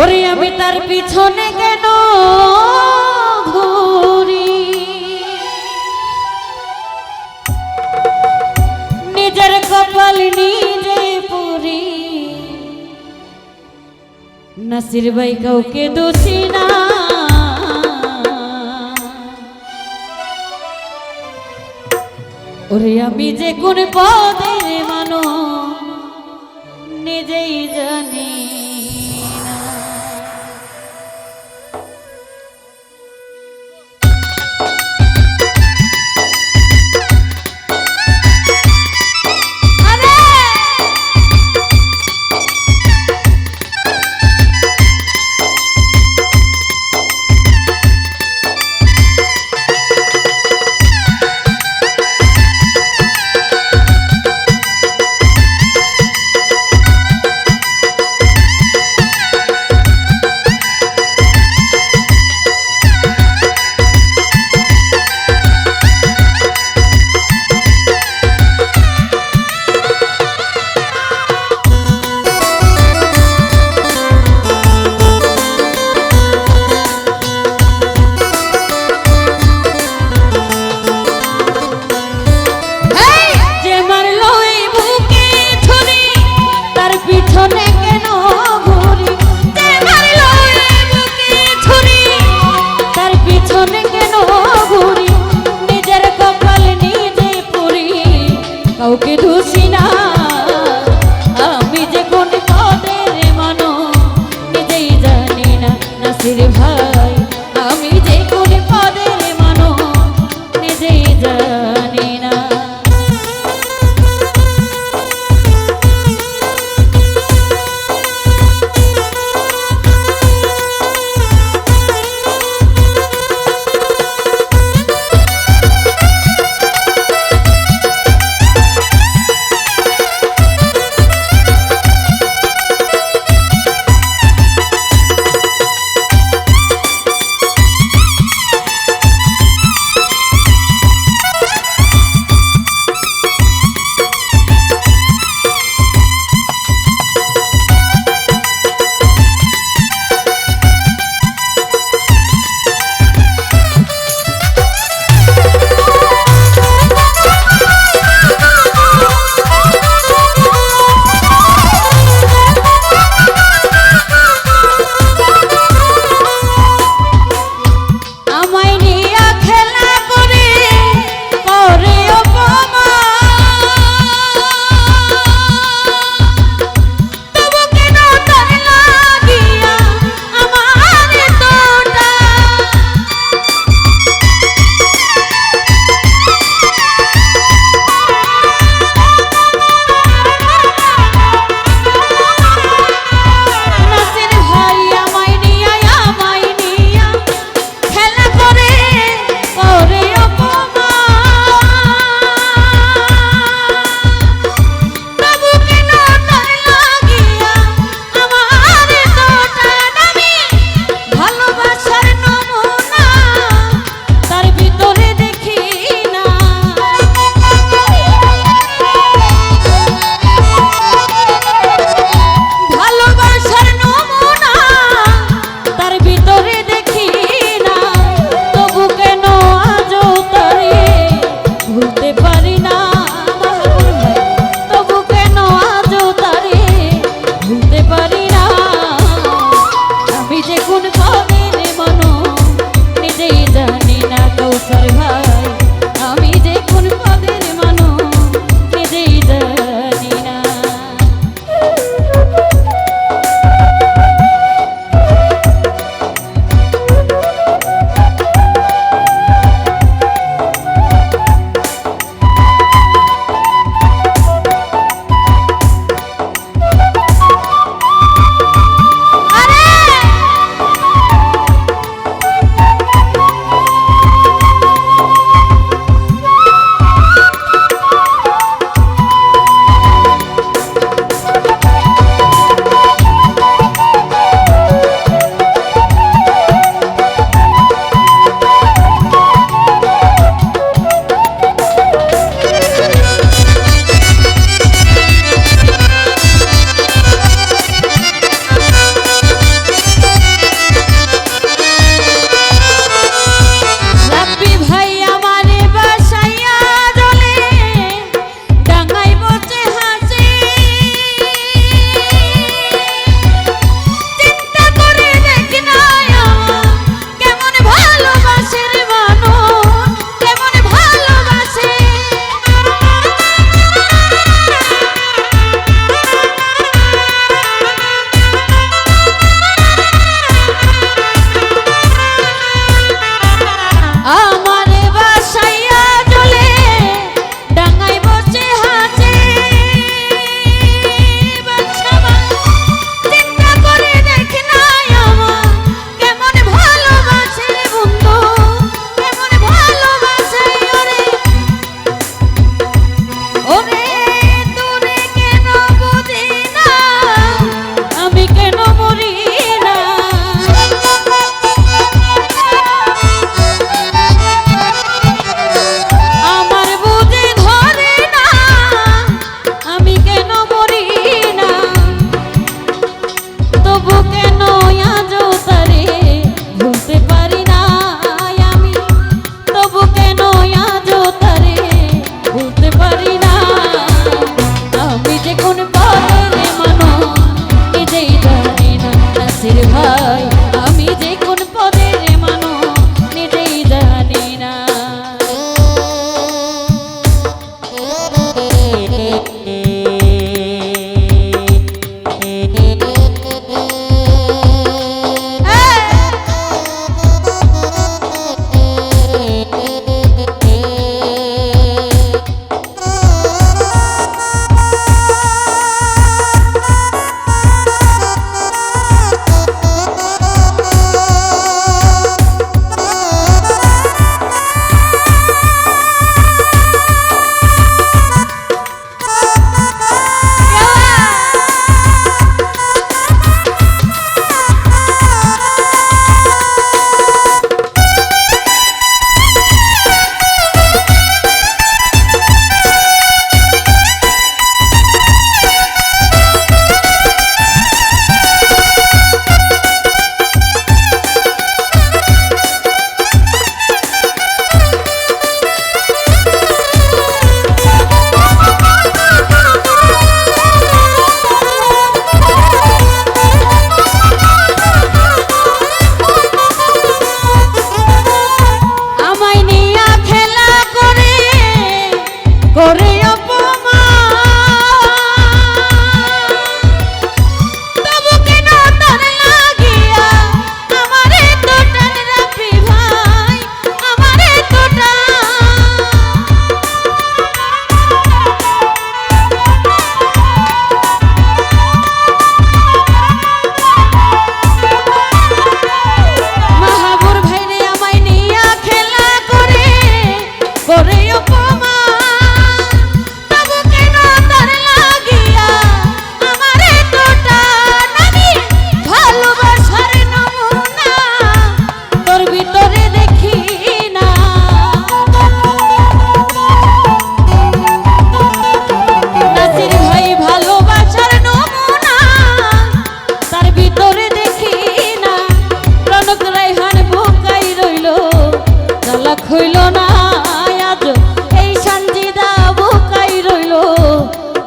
ওরে আমি তার পিছনে কেন ঘুরি? নিজের কপাল নিজে পুরি। নাসির ভাই কাউকে দোষী না। ওরে আমি যে কোন পদের মানো নিজেই জানি। কাউকে ধুসি না।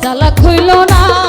চালাক হইল না।